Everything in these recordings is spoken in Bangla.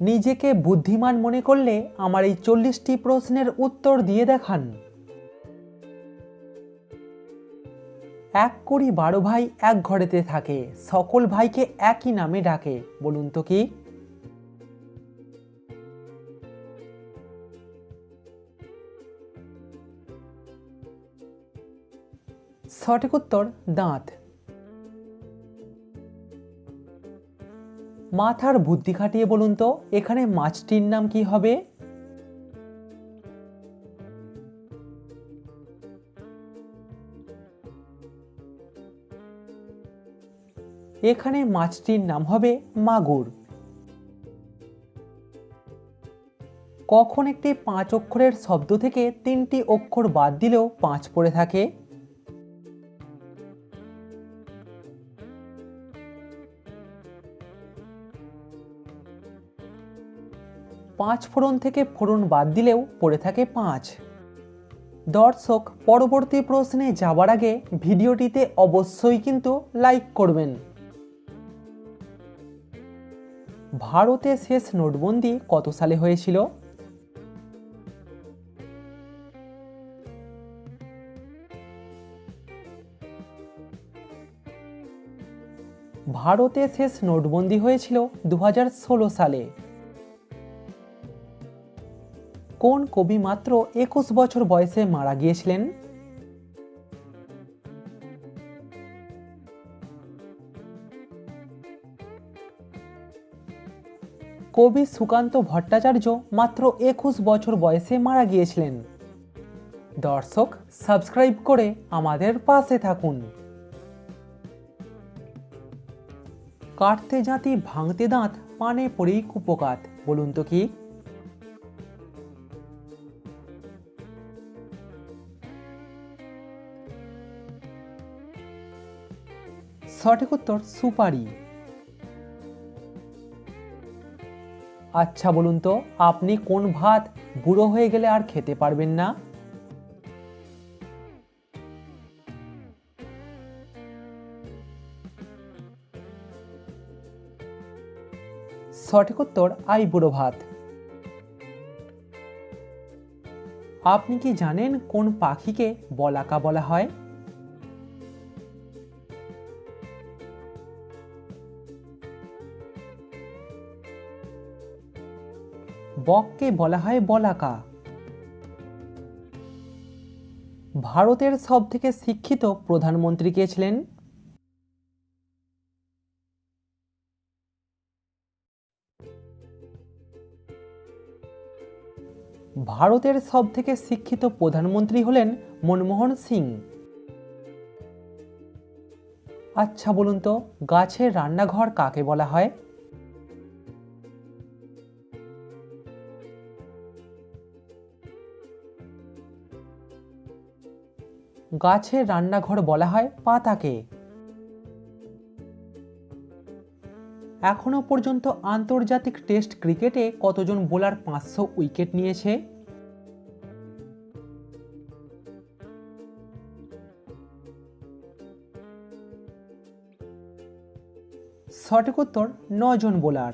নিজেকে বুদ্ধিমান মনে করলে আমার এই চল্লিশটি প্রশ্নের উত্তর দিয়ে দেখান। এক করি বারো ভাই এক ঘরেতে থাকে, সকল ভাইকে একই নামে ডাকে, বলুন তো কি? সঠিক উত্তর দাঁত। মাথার বুদ্ধি খাটিয়ে বলুন তো, এখানে মাছটির নাম কি হবে? এখানে মাছটির নাম হবে মাগুর। কখন একটি পাঁচ অক্ষরের শব্দ থেকে তিনটি অক্ষর বাদ দিলেও পাঁচ পড়ে থাকে? পাঁচ ফোড়ন থেকে ফোড়ন বাদ দিলেও পড়ে থাকে পাঁচ। দর্শক, পরবর্তী প্রশ্নে যাবার আগে ভিডিওটিতে অবশ্যই কিন্তু লাইক করবেন। ভারতে শেষ নোটবন্দি কত সালে হয়েছিল? ভারতে শেষ নোটবন্দি হয়েছিল দু হাজার ষোলো সালে। কোন কবি মাত্র একুশ বছর বয়সে মারা গিয়েছিলেন? কবি সুকান্ত ভট্টাচার্য মাত্র একুশ বছর বয়সে মারা গিয়েছিলেন। দর্শক, সাবস্ক্রাইব করে আমাদের পাশে থাকুন। কাটতে জাতি ভাঙতে দাঁত, পানে পড়েই কুপকাত, বলুন তো কি? সঠিক উত্তর সুপারি। আচ্ছা বলুন তো, আপনি কোন ভাত বুড়ো হয়ে গেলে আর খেতে পারবেন না? সঠিক উত্তর, আই বুড়ো ভাত। আপনি কি জানেন কোন পাখিকে বলাকা বলা হয়? বককে বলা হয় বলাকা। ভারতের সব থেকে শিক্ষিত প্রধানমন্ত্রী কে ছিলেন? ভারতের সব থেকে শিক্ষিত প্রধানমন্ত্রী হলেন মনমোহন সিং। আচ্ছা বলুন তো, গাছের রান্নাঘর কাকে বলা হয়? গাছের রান্নাঘর বলা হয় পাতাকে। এখনও পর্যন্ত আন্তর্জাতিক টেস্ট ক্রিকেটে কতজন বোলার পাঁচশো উইকেট নিয়েছে? সঠিক উত্তর নজন বোলার।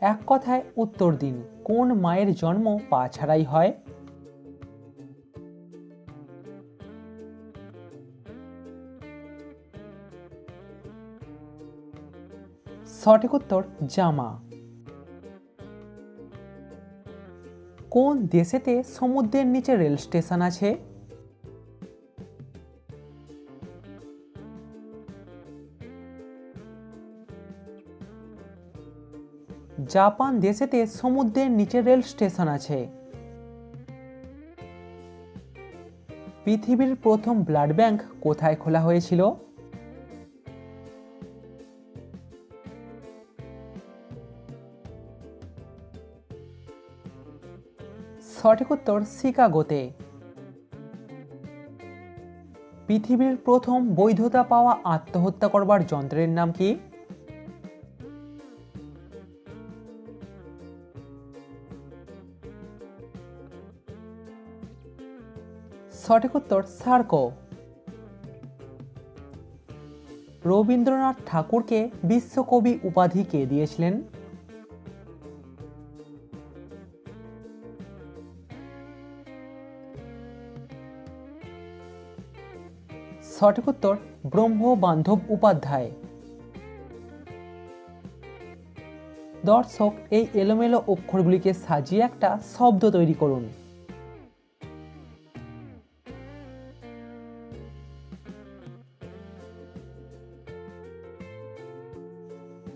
এক কথায় উত্তর দিন, কোন মায়ের জন্ম পা ছাড়াই হয়? সঠিক উত্তর, জামা। কোন দেশেতে সমুদ্রের নিচে রেল স্টেশন আছে? জাপান দেশেতে সমুদ্রের নিচে রেল স্টেশন আছে। পৃথিবীর প্রথম ব্লাড ব্যাংক কোথায় খোলা হয়েছিল? সঠিক উত্তর শিকাগোতে। পৃথিবীর প্রথম বৈধতা পাওয়া আত্মহত্যা করবার যন্ত্রের নাম কি? সঠিক উত্তর সার্কো। রবীন্দ্রনাথ ঠাকুরকে বিশ্বকবি উপাধি কে দিয়েছিলেন? সঠিক উত্তর ব্রহ্ম বান্ধব উপাধ্যায়। দর্শক, এই এলোমেলো অক্ষরগুলিকে সাজিয়ে একটা শব্দ তৈরি করুন।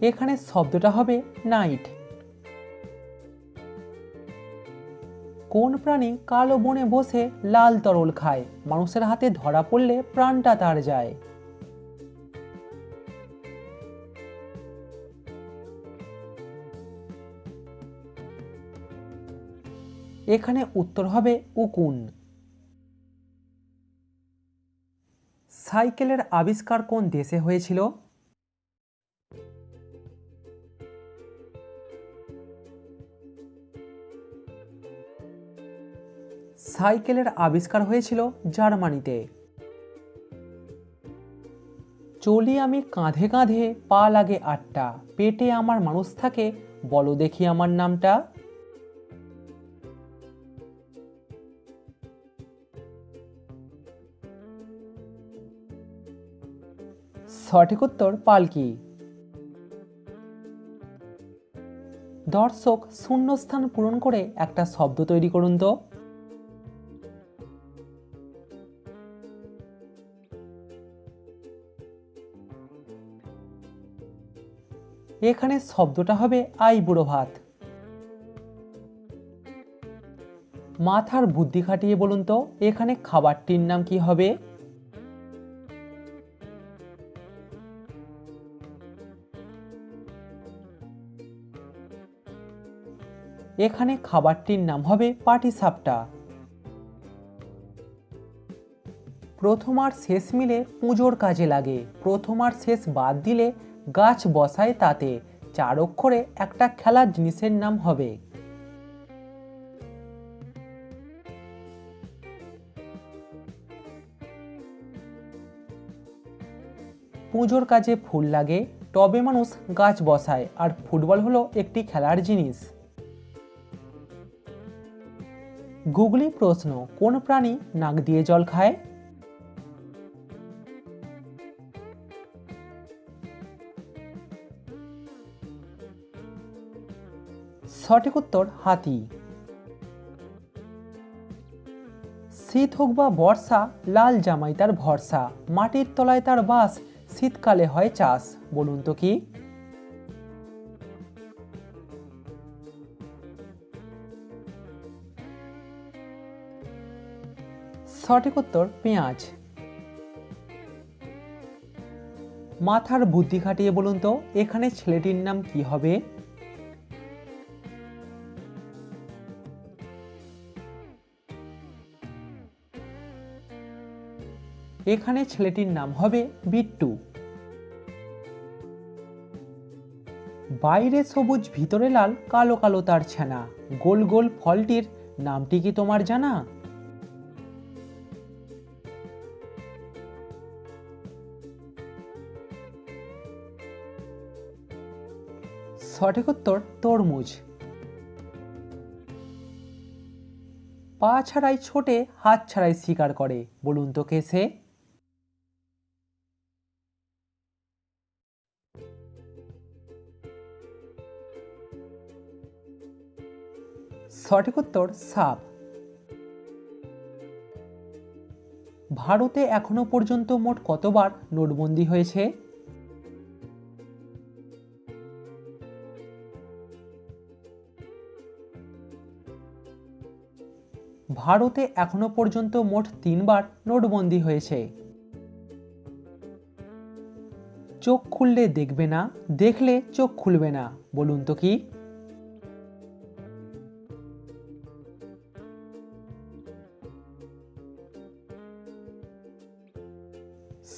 এখানে শব্দটা হবে নাইট। কোন প্রাণী কালো বনে বসে লাল তরল খায়? মানুষের হাতে ধরা পড়লে প্রাণটা তার যায়। এখানে উত্তর হবে উকুন। সাইকেলের আবিষ্কার কোন দেশে হয়েছিল? সাইকেলের আবিষ্কার হয়েছিল জার্মানিতে। চলি আমি কাঁধে কাঁধে পা লাগে আটটা, পেটে আমার মানুষ থাকে, বলো দেখি আমার নামটা। সঠিক উত্তর পালকি। দর্শক, শূন্যস্থান পূরণ করে একটা শব্দ তৈরি করুন তো। এখানে শব্দটা হবে আই বুড়ো ভাত। মাথার বুদ্ধি খাটিয়ে বলুন তো, এখানে খাবারটির নাম কি হবে? এখানে খাবারটির নাম হবে পাটি সাপটা প্রথম আর শেষ মিলে পুজোর কাজে লাগে। প্রথম আর শেষ বাদ দিলে গাছ বসায় তাতে, চার অক্ষরে একটা খেলার জিনিসের নাম হবে। পুজোর কাজে ফুল লাগে, টবে মানুষ গাছ বসায়, আর ফুটবল হলো একটি খেলার জিনিস। গুগলি প্রশ্ন, কোন প্রাণী নাক দিয়ে জল খায়? সঠিক উত্তর হাতি। শীত হোক বা বর্ষা, লাল জামাই তার ভরসা, মাটির তলায় তার বাস, শীতকালে হয় চাষ, বলুন তো কি? সঠিক উত্তর পেঁয়াজ। মাথার বুদ্ধি খাটিয়ে বলুন তো, এখানে ছেলেটির নাম কি হবে? এখানে ছেলেটির নাম হবে বিট্টু। বাইরে সবুজ, ভিতরে লাল, কালো কালো তার ছানা। গোল গোল ফলটির নামটি কি তোমার জানা? সঠিক উত্তর, তরমুজ। পা ছাড়াই ছোটে, হাত ছাড়াই শিকার করে। বলুন তো কে সে? সঠিক উত্তর, সাপ। ভারতে এখনও পর্যন্ত মোট কতবার নোটবন্দি হয়েছে? ভারতে এখনও পর্যন্ত মোট তিনবার নোটবন্দি হয়েছে। চোখ খুললে দেখবে না, দেখলে চোখ খুলবে না, বলুন তো কি?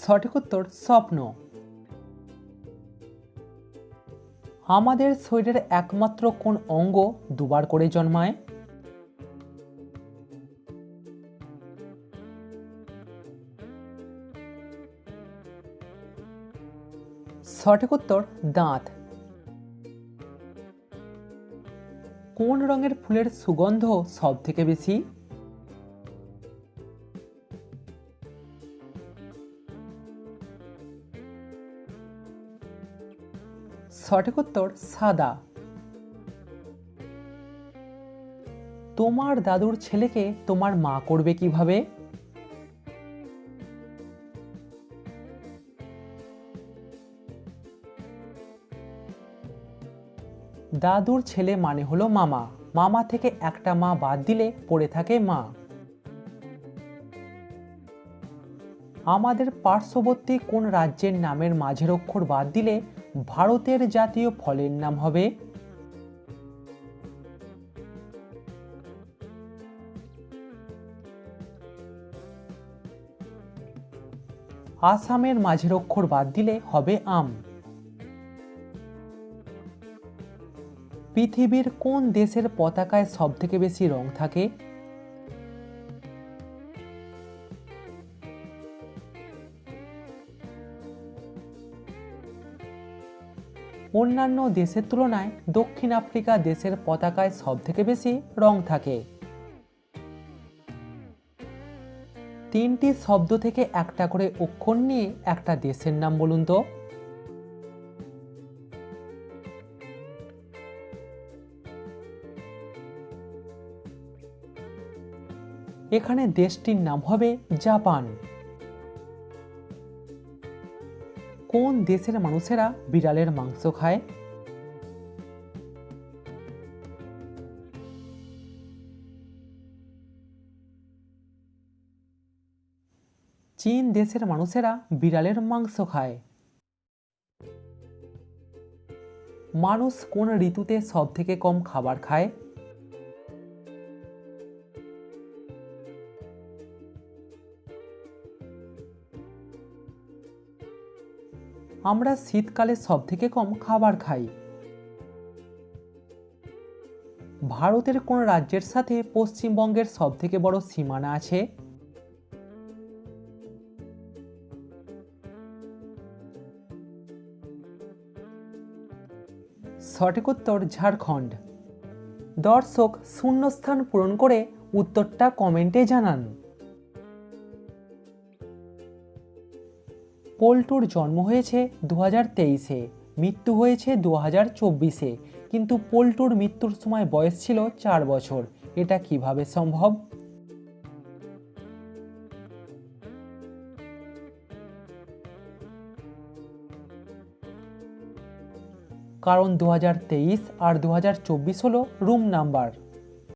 সঠিক উত্তর স্বপ্ন। আমাদের শরীরের একমাত্র কোন অঙ্গ দুবার করে জন্মায়? সঠিক উত্তর দাঁত। কোন রঙের ফুলের সুগন্ধ সব থেকে বেশি? সঠিক উত্তর, সাদা। তোমার দাদুর ছেলেকে তোমার মা করবে কীভাবে? দাদুর ছেলে মানে হলো মামা। মামা থেকে একটা মা বাদ দিলে পড়ে থাকে মা। আমাদের পার্শ্ববর্তী কোন রাজ্যের নামের মাঝের অক্ষর বাদ দিলে ভারতের জাতীয় ফলের নাম হবে আসামের মাঝের অক্ষর বাদ দিলে হবে আম। পৃথিবীর কোন দেশের পতাকায় সবথেকে বেশি রং থাকে? অন্যান্য দেশের তুলনায় দক্ষিণ আফ্রিকা দেশের পতাকায় সবথেকে বেশি রং থাকে। তিনটি শব্দ থেকে একটা করে অক্ষর নিয়ে একটা দেশের নাম বলুন তো। এখানে দেশটির নাম হবে জাপান। কোন দেশের মানুষেরা বিড়ালের মাংস খায়? চীন দেশের মানুষেরা বিড়ালের মাংস খায়। মানুষ কোন ঋতুতে সব থেকে কম খাবার খায়? আমরা শীতকালে সব থেকে কম খাবার খাই। ভারতের কোন রাজ্যের সাথে পশ্চিমবঙ্গের সব থেকে বড় সীমানা আছে? সঠিক উত্তর ঝাড়খণ্ড। দর্শক, শূন্যস্থান পূরণ করে উত্তরটা কমেন্টে জানান। পল্টুর জন্ম হয়েছে দু হাজার তেইশে, মৃত্যু হয়েছে দু হাজার চব্বিশে, কিন্তু পল্টুর মৃত্যুর সময় বয়স ছিল চার বছর। এটা কীভাবে সম্ভব? কারণ দু হাজার তেইশ আর দু হাজার চব্বিশ হলো রুম নাম্বার